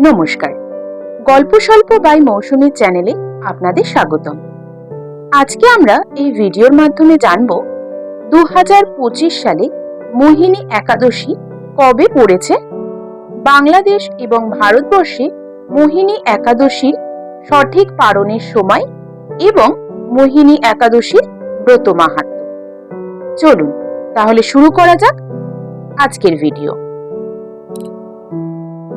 নমস্কার। গল্প স্বল্প বাই মৌসুমীর চ্যানেলে আপনাদের স্বাগতম। আজকে আমরা এই ভিডিওর মাধ্যমে জানব দু সালে মোহিনী একাদশী কবে পড়েছে? বাংলাদেশ এবং ভারতবর্ষে মোহিনী একাদশীর সঠিক পালনের সময় এবং মোহিনী একাদশীর ব্রত মাহাত্ম্য চলুন, তাহলে শুরু করা যাক আজকের ভিডিও।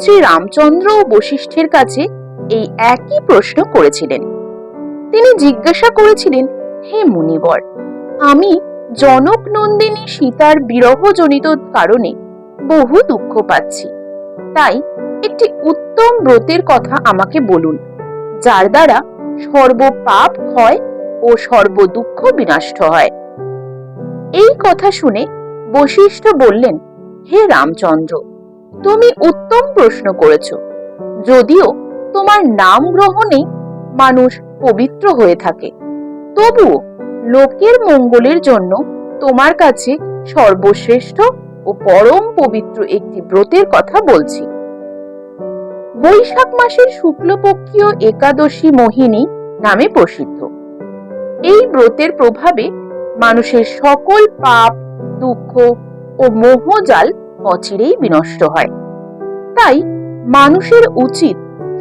শ্রী রামচন্দ্র ও বশিষ্ঠের কাছে এই একই প্রশ্ন করেছিলেন। তিনি জিজ্ঞাসা করেছিলেন, হে মুনিবর, আমি জনক নন্দিনী সীতার বিরহজনিত কারণে বহু দুঃখ পাচ্ছি। তাই একটি উত্তম ব্রতের কথা আমাকে বলুন, যার দ্বারা সর্ব পাপ ক্ষয় ও সর্ব দুঃখ বিনষ্ট হয়। এই কথা শুনে বশিষ্ঠ বললেন, হে রামচন্দ্র তুমি উত্তম প্রশ্ন করেছ। যদিও তোমার নাম গ্রহণে মানুষ পবিত্র হয়ে থাকে, তবুও লোকের মঙ্গলের জন্য তোমার কাছে সর্বশ্রেষ্ঠ ও পরম পবিত্র একটি ব্রতের কথা বলছি। বৈশাখ মাসের শুক্লপক্ষীয় একাদশী মোহিনী নামে প্রসিদ্ধ। এই ব্রতের প্রভাবে মানুষের সকল পাপ, দুঃখ ও মোহজাল অচিরেই বিনষ্ট হয়। তাই মানুষের উচিত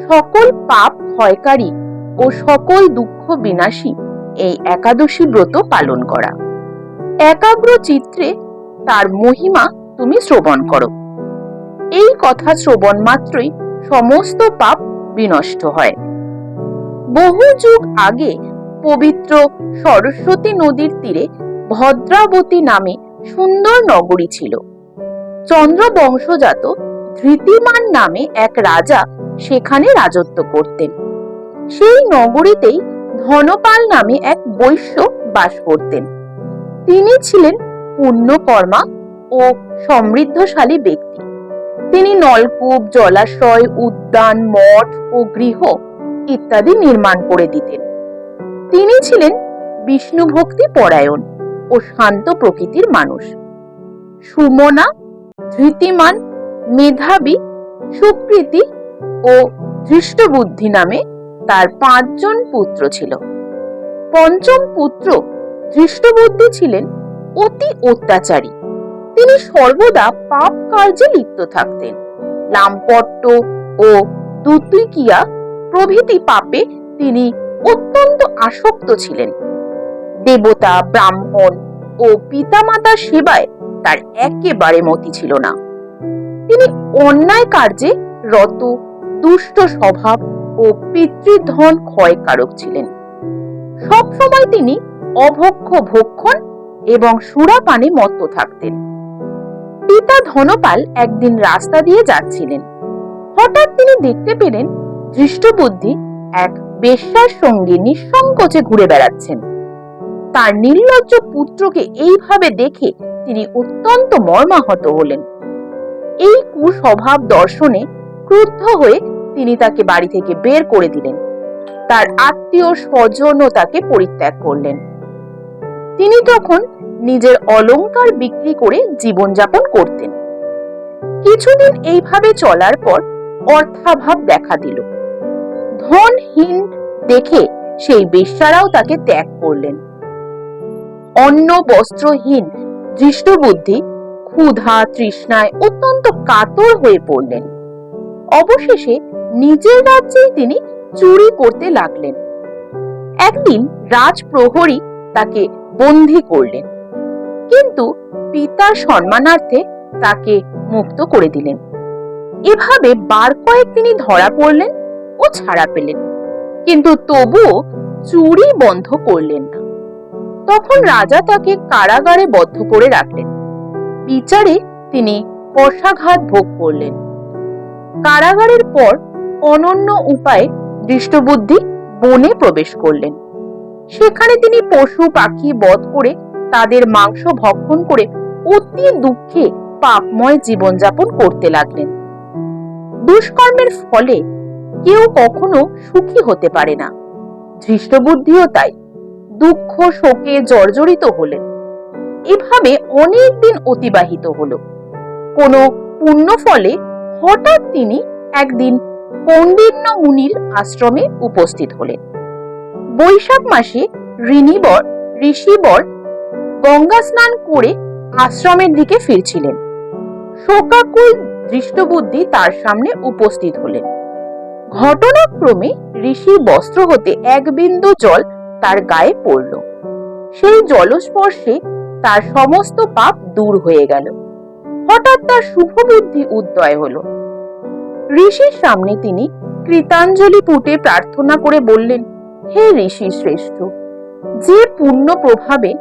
সকল পাপ ক্ষয়কারী ও সকল দুঃখ বিনাশী এই একাদশী ব্রত পালন করা। একাগ্র চিত্রে তার মহিমা তুমি শ্রবণ করো। এই কথা শ্রবণ মাত্রই সমস্ত পাপ বিনষ্ট হয়। বহু যুগ আগে পবিত্র সরস্বতী নদীর তীরে ভদ্রাবতী নামে সুন্দর নগরী ছিল। চন্দ্র বংশজাত ধৃতিমান নামে এক রাজা সেখানে রাজত্ব করতেন। সেই নগরীতেই ধনপাল নামে এক বৈশ্য বাস করতেন। তিনি ছিলেন পুণ্যকর্মা ও সমৃদ্ধশালী ব্যক্তি। তিনি নলকূপ, জলাশয়, উদ্যান, মঠ ও গৃহ ইত্যাদি নির্মাণ করে দিতেন। তিনি ছিলেন বিষ্ণু ভক্তি পরায়ণ ও শান্ত প্রকৃতির মানুষ। সুমনা ধৃতিমান, মেধাবী, সুকৃতি ও ধৃষ্টবুদ্ধি নামে তার পাঁচজন পুত্র ছিল। পঞ্চম পুত্র ধৃষ্টবুদ্ধি ছিলেন অতি অত্যাচারী। তিনি সর্বদা পাপ কার্যে লিপ্ত থাকতেন। লাম্পট্ট ও দুতুইকিয়া প্রভৃতি পাপে তিনি অত্যন্ত আসক্ত ছিলেন। দেবতা, ব্রাহ্মণ ও পিতামাতার সেবায় তার একেবারে মতি ছিল না। তিনি অন্যায় কার্যে রত, দুষ্ট স্বভাব ও পিতৃধন ক্ষয়কারক ছিলেন। সবসময় তিনি অভক্ষ ভক্ষণ এবং সুরাপানে মত্ত থাকতেন। পিতা ধনপাল একদিন রাস্তা দিয়ে যাচ্ছিলেন। হঠাৎ তিনি দেখতে পেলেন দৃষ্টবুদ্ধি এক বেশ্যার সঙ্গে নিঃসংকোচে ঘুরে বেড়াচ্ছেন। তার নির্লজ্জ পুত্রকে এইভাবে দেখে তিনি অত্যন্ত মর্মাহত হলেন। এই কুস্বভাব দর্শনে ক্রুদ্ধ হয়ে তিনি তাকে বাড়ি থেকে বের করে দিলেন। তার আত্মীয় স্বজনও তাকে পরিত্যাগ করলেন। তিনি তখন নিজের অলংকার বিক্রি করে জীবনযাপন করতেন। কিছুদিন এইভাবে চলার পর অর্থাভাব দেখা দিল। ধনহীন দেখে সেই বেশ্যারাও তাকে ত্যাগ করলেন। অন্ন বস্ত্রহীন দৃষ্টবুদ্ধি ক্ষুধা, তৃষ্ণায় অত্যন্ত কাতর হয়ে পড়লেন। অবশেষে নিজের রাজ্যেই তিনি চুরি করতে লাগলেন। একদিন রাজপ্রহরী তাকে বন্দি করলেন, কিন্তু পিতার সম্মানার্থে তাকে মুক্ত করে দিলেন। এভাবে বার কয়েক তিনি ধরা পড়লেন ও ছাড়া পেলেন, কিন্তু তবুও চুরি বন্ধ করলেন না। তখন রাজা তাকে কারাগারে বদ্ধ করে রাখলেন। বিচারে তিনি কষাঘাত ভোগ করলেন। কারাগারের পর অনন্য উপায়ে দৃষ্টবুদ্ধি বনে প্রবেশ করলেন। সেখানে তিনি পশু পাখি বধ করে তাদের মাংস ভক্ষণ করে অতি দুঃখে পাপময় জীবনযাপন করতে লাগলেন। দুষ্কর্মের ফলে কেউ কখনো সুখী হতে পারে না। ধৃষ্টবুদ্ধিও তাই। দুঃখ শোকে জর্জরিত হলেন এভাবে অনেক দিন অতিবাহিত হলো। কোনো পুণ্য ফলে হঠাৎ তিনি একদিন কৌন্ডিন্য মুনির আশ্রমে উপস্থিত হলেন। বৈশাখ মাসে ঋণীবর, ঋষিবর গঙ্গা স্নান করে আশ্রমের দিকে ফিরছিলেন। শোকাকুল দৃষ্টবুদ্ধি তার সামনে উপস্থিত হলেন। ঘটনাক্রমে ঋষির বস্ত্র হতে এক বিন্দু জল তার গায়ে পড়ল। সেই জলস্পর্শে তার সমস্ত পাপ দূর হয়ে গেল। হঠাৎ তার শুভ বুদ্ধি উদয় হলো। ঋষির সামনে তিনি কৃতাঞ্জলি পুটে প্রার্থনা করে বললেন, হে ঋষি শ্রেষ্ঠ, যে পুণ্য প্রভাবে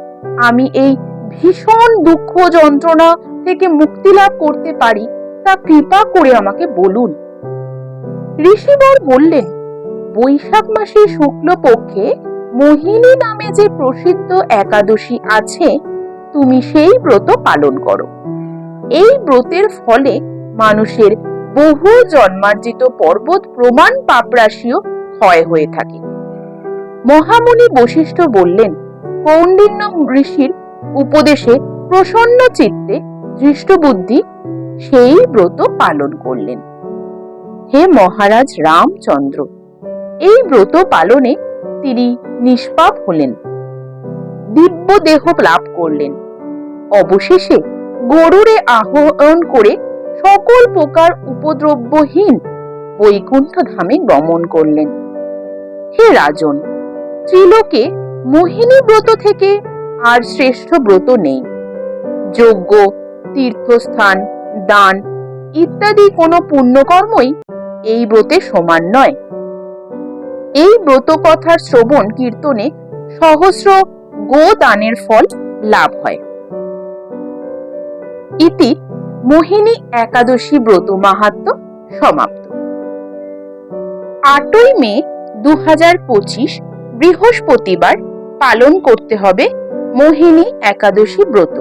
আমি এই ভীষণ দুঃখ যন্ত্রণা থেকে মুক্তি লাভ করতে পারি, তা কৃপা করে আমাকে বলুন। ঋষিবর বললেন, বৈশাখ মাসের শুক্ল পক্ষে মোহিনী নামে যে প্রসিদ্ধ একাদশী আছে, তুমি সেই ব্রত পালন করো। এই ব্রতের ফলে মানুষের বহু জন্মার্জিত পর্বত প্রমাণ পাপরাশিও ক্ষয় হয়ে থাকে। মহামুনি বশিষ্ঠ বললেন কৌন্ডিন্য ঋষির উপদেশে প্রসন্ন চিত্তে দৃষ্টবুদ্ধি সেই ব্রত পালন করলেন। হে মহারাজ রামচন্দ্র, এই ব্রত পালনে তিনি নিষ্পাপ হলেন। দিব্য দেহ লাভ করলেন। অবশেষে গরুরে আহরণ করে সকল প্রকার উপদ্রব্যহীন বৈকুণ্ঠ ধামে গমন করলেন। হে রাজন, ত্রিলোকে মোহিনী ব্রত থেকে আর শ্রেষ্ঠ ব্রত নেই। যজ্ঞ, তীর্থস্থান, দান ইত্যাদি কোনো পুণ্যকর্মই এই ব্রতে সমান নয়। এই ব্রত কথার শ্রবণ কীর্তনে সহস্র গো দানের ফল লাভ হয়। ইতি মোহিনী একাদশী ব্রত মাহাত্ম সমাপ্ত। আটই মে দু বৃহস্পতিবার পালন করতে হবে মোহিনী একাদশী ব্রত।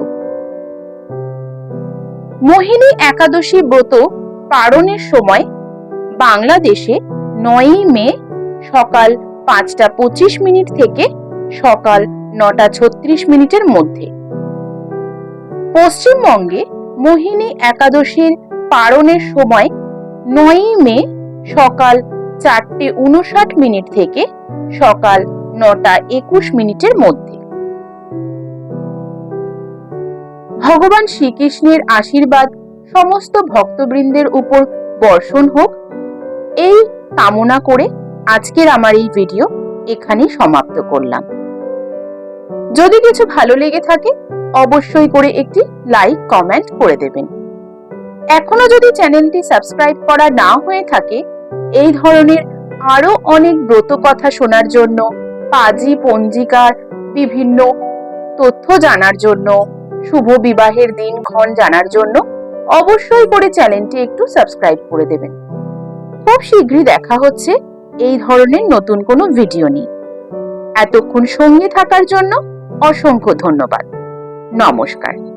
মোহিনী একাদশী ব্রত পালনের সময় বাংলাদেশে নয়ই মে সকাল পাঁচটা পঁচিশ মিনিট থেকে সকাল নটা ছত্রিশ মিনিটের মধ্যে। পশ্চিমবঙ্গে মোহিনী একাদশীর পালনের সময় নয়ই মে সকাল চারটে উনষাট মিনিট থেকে সকাল নটা একুশ মিনিটের মধ্যে। ভগবান শ্রীকৃষ্ণের আশীর্বাদ সমস্ত ভক্তবৃন্দের উপর বর্ষণ হোক, এই কামনা করে আজকের আমার এই ভিডিও এখানেই সমাপ্ত করলাম। যদি কিছু ভালো লেগে থাকে, অবশ্যই করে একটি লাইক কমেন্ট করে দেবেন। এখনও যদি চ্যানেলটি সাবস্ক্রাইব করা না হয়ে থাকে, এই ধরনের আরও অনেক ব্রত কথা শোনার জন্য, পাজি, পঞ্জিকার বিভিন্ন তথ্য জানার জন্য, শুভ বিবাহের দিন ক্ষণ জানার জন্য, অবশ্যই করে চ্যানেলটি একটু সাবস্ক্রাইব করে দেবেন। খুব শীঘ্রই দেখা হচ্ছে এই ধরনের নতুন কোনো ভিডিও নিয়ে এতক্ষণ সঙ্গে থাকার জন্য অসংখ্য ধন্যবাদ। নমস্কার।